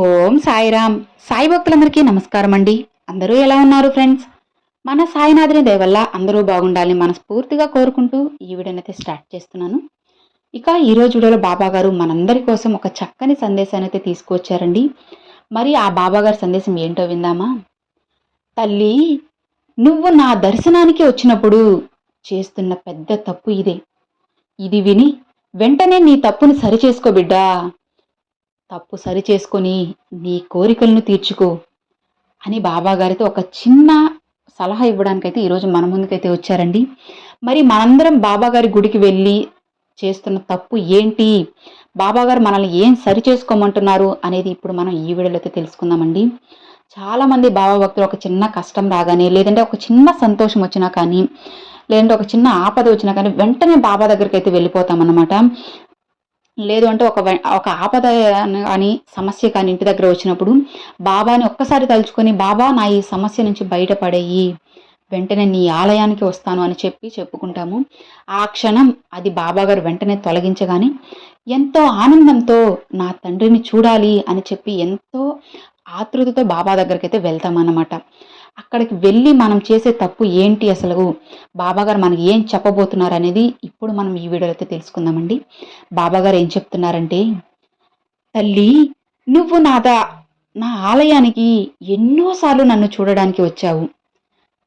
ఓం సాయిరామ్. సాయి భక్తులందరికీ నమస్కారం అండి. అందరూ ఎలా ఉన్నారు ఫ్రెండ్స్? మన సాయినాథుని దయవల్ల అందరూ బాగుండాలని మనస్ఫూర్తిగా కోరుకుంటూ ఈ వీడియోనైతే స్టార్ట్ చేస్తున్నాను. ఇక ఈరోజు వీడియోలో బాబా గారు మనందరి కోసం ఒక చక్కని సందేశాన్ని అయితే తీసుకువచ్చారండి. మరి ఆ బాబా గారి సందేశం ఏంటో విందామా? తల్లి నువ్వు నా దర్శనానికి వచ్చినప్పుడు చేస్తున్న పెద్ద తప్పు ఇదే. ఇది విని వెంటనే నీ తప్పుని సరిచేసుకో బిడ్డా. తప్పు సరి చేసుకొని నీ కోరికలను తీర్చుకో అని బాబాగారితో ఒక చిన్న సలహా ఇవ్వడానికైతే ఈరోజు మన ముందుకైతే వచ్చారండి. మరి మనందరం బాబాగారి గుడికి వెళ్ళి చేస్తున్న తప్పు ఏంటి? బాబాగారు మనల్ని ఏం సరి చేసుకోమంటున్నారు అనేది ఇప్పుడు మనం ఈ వీడియోలో అయితే తెలుసుకుందామండి. చాలామంది బాబా భక్తులు ఒక చిన్న కష్టం రాగానే లేదంటే ఒక చిన్న సంతోషం వచ్చినా కానీ లేదంటే ఒక చిన్న ఆపద వచ్చినా కానీ వెంటనే బాబా దగ్గరికి అయితే వెళ్ళిపోతామన్నమాట. లేదు అంటే ఒక ఒక ఆపద అని సమస్య కానీ ఇంటి దగ్గర వచ్చినప్పుడు బాబాని ఒక్కసారి తలుచుకొని బాబా నా ఈ సమస్య నుంచి బయటపడేయి. వెంటనే నీ ఆలయానికి వస్తాను అని చెప్పి చెప్పుకుంటాము. ఆ క్షణం అది బాబా గారు వెంటనే తొలగించగానే ఎంతో ఆనందంతో నా తండ్రిని చూడాలి అని చెప్పి ఎంతో ఆతృతతో బాబా దగ్గరికి అయితే వెళ్తామన్నమాట. అక్కడికి వెళ్ళి మనం చేసే తప్పు ఏంటి అసలు? బాబాగారు మనకి ఏం చెప్పబోతున్నారు అనేది ఇప్పుడు మనం ఈ వీడియోలో అయితే తెలుసుకుందామండి. బాబాగారు ఏం చెప్తున్నారంటే తల్లి నువ్వు నాద నా ఆలయానికి ఎన్నోసార్లు నన్ను చూడడానికి వచ్చావు.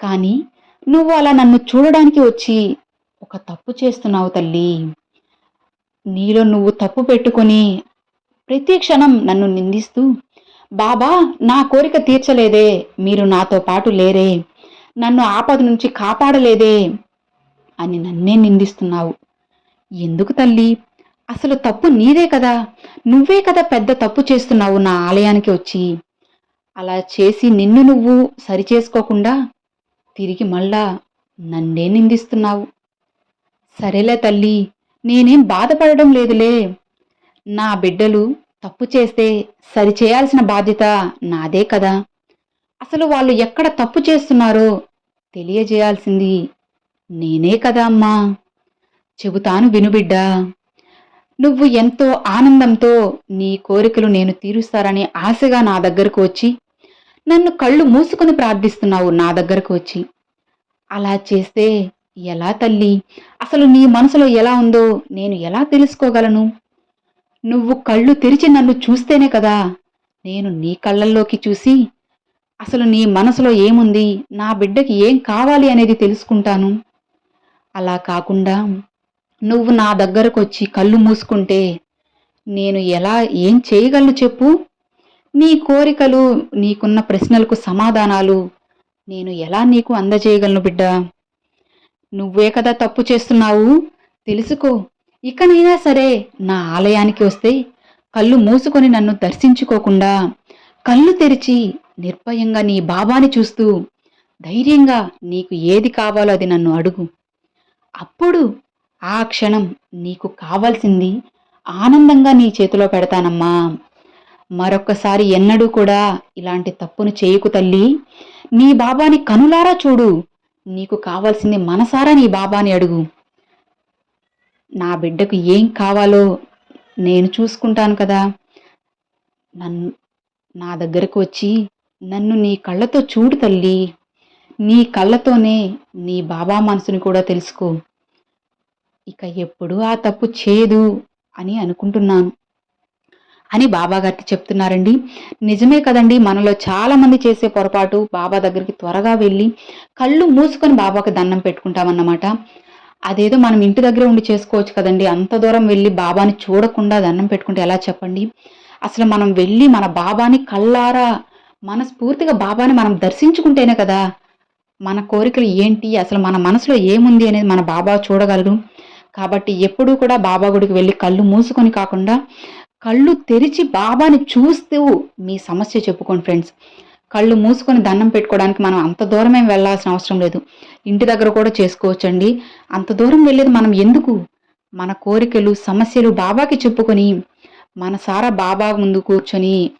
కానీ నువ్వు అలా నన్ను చూడడానికి వచ్చి ఒక తప్పు చేస్తున్నావు తల్లి. నీలో నువ్వు తప్పు పెట్టుకొని ప్రతి క్షణం నన్ను నిందిస్తూ బాబా నా కోరిక తీర్చలేదే. మీరు నాతో పాటు లేరే. నన్ను ఆపద నుంచి కాపాడలేదే అని నన్నే నిందిస్తున్నావు. ఎందుకు తల్లి? అసలు తప్పు నీదే కదా. నువ్వే కదా పెద్ద తప్పు చేస్తున్నావు నా ఆలయానికి వచ్చి. అలా చేసి నిన్ను నువ్వు సరిచేసుకోకుండా తిరిగి మళ్ళా నన్నే నిందిస్తున్నావు. సరేలే తల్లి నేనేం బాధపడడం లేదులే. నా బిడ్డలు తప్పు చేస్తే సరిచేయాల్సిన బాధ్యత నాదే కదా. అసలు వాళ్ళు ఎక్కడ తప్పు చేస్తున్నారో తెలియజేయాల్సింది నేనే కదా అమ్మా. చెబుతాను వినుబిడ్డా నువ్వు ఎంతో ఆనందంతో నీ కోరికలు నేను తీరుస్తారని ఆశగా నా దగ్గరకు వచ్చి నన్ను కళ్ళు మూసుకొని ప్రార్థిస్తున్నావు నా దగ్గరకు వచ్చి. అలా చేస్తే ఎలా తల్లి? అసలు నీ మనసులో ఎలా ఉందో నేను ఎలా తెలుసుకోగలను? నువ్వు కళ్ళు తెరిచి నన్ను చూస్తేనే కదా. నేను నీ కళ్ళల్లోకి చూసి అసలు నీ మనసులో ఏముంది? నా బిడ్డకి ఏం కావాలి అనేది తెలుసుకుంటాను. అలా కాకుండా నువ్వు నా దగ్గరకు వచ్చి కళ్ళు మూసుకుంటే నేను ఎలా ఏం చేయగలను చెప్పు? నీ కోరికలు నీకున్న ప్రశ్నలకు సమాధానాలు నేను ఎలా నీకు అందజేయగలను బిడ్డ? నువ్వే కదా తప్పు చేస్తున్నావు? తెలుసుకో. ఇకనైనా సరే నా ఆలయానికి వస్తే కళ్ళు మూసుకొని నన్ను దర్శించుకోకుండా కళ్ళు తెరిచి నిర్భయంగా నీ బాబాని చూస్తూ ధైర్యంగా నీకు ఏది కావాలో అది నన్ను అడుగు. అప్పుడు ఆ క్షణం నీకు కావాల్సింది ఆనందంగా నీ చేతిలో పెడతానమ్మా. మరొక్కసారి ఎన్నడూ కూడా ఇలాంటి తప్పును చేయకు తల్లి. నీ బాబాని కనులారా చూడు. నీకు కావాల్సింది మనసారా నీ బాబాని అడుగు. నా బిడ్డకు ఏం కావాలో నేను చూసుకుంటాను కదా. నన్ను నా దగ్గరకు వచ్చి నన్ను నీ కళ్ళతో చూడు తల్లి. నీ కళ్ళతోనే నీ బాబా మనసుని కూడా తెలుసుకో. ఇక ఎప్పుడు ఆ తప్పు చేయదు అని అనుకుంటున్నాను. అని బాబా గారికి చెప్తున్నారండి. నిజమే కదండి మనలో చాలామంది చేసే పొరపాటు బాబా దగ్గరికి త్వరగా వెళ్ళి కళ్ళు మూసుకొని బాబాకి దండం పెట్టుకుంటామన్నమాట. అదేదో మనం ఇంటి దగ్గర ఉండి చేసుకోవచ్చు కదండి. అంత దూరం వెళ్ళి బాబాని చూడకుండా దండం పెట్టుకుంటే ఎలా చెప్పండి? అసలు మనం వెళ్ళి మన బాబాని కళ్ళారా మనస్ఫూర్తిగా బాబాని మనం దర్శించుకుంటేనే కదా మన కోరికలు ఏంటి? అసలు మన మనసులో ఏముంది అనేది మన బాబా చూడగలరు. కాబట్టి ఎప్పుడూ కూడా బాబా గుడికి వెళ్ళి కళ్ళు మూసుకొని కాకుండా కళ్ళు తెరిచి బాబాని చూస్తూ మీ సమస్య చెప్పుకోండి ఫ్రెండ్స్. కళ్ళు మూసుకొని దండం పెట్టుకోవడానికి మనం అంత దూరం ఏం వెళ్ళాల్సిన అవసరం లేదు. ఇంటి దగ్గర కూడా చేసుకోవచ్చండి. అంత దూరం వెళ్ళేది మనం ఎందుకు? మన కోరికలు సమస్యలు బాబాకి చెప్పుకొని మన సారా బాబా ముందు కూర్చొని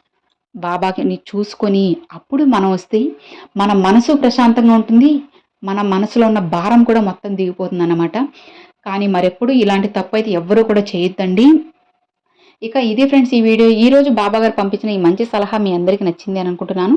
బాబాని చూసుకొని అప్పుడు మనం వస్తే మన మనసు ప్రశాంతంగా ఉంటుంది. మన మనసులో ఉన్న భారం కూడా మొత్తం దిగిపోతుంది అన్నమాట కానీ మరెప్పుడు ఇలాంటి తప్పు అయితే ఎవ్వరూ కూడా చేయొద్దండి. ఇక ఇదే ఫ్రెండ్స్ ఈ వీడియో. ఈ రోజు బాబా గారు పంపించిన ఈ మంచి సలహా మీ అందరికీ నచ్చింది అని అనుకుంటున్నాను.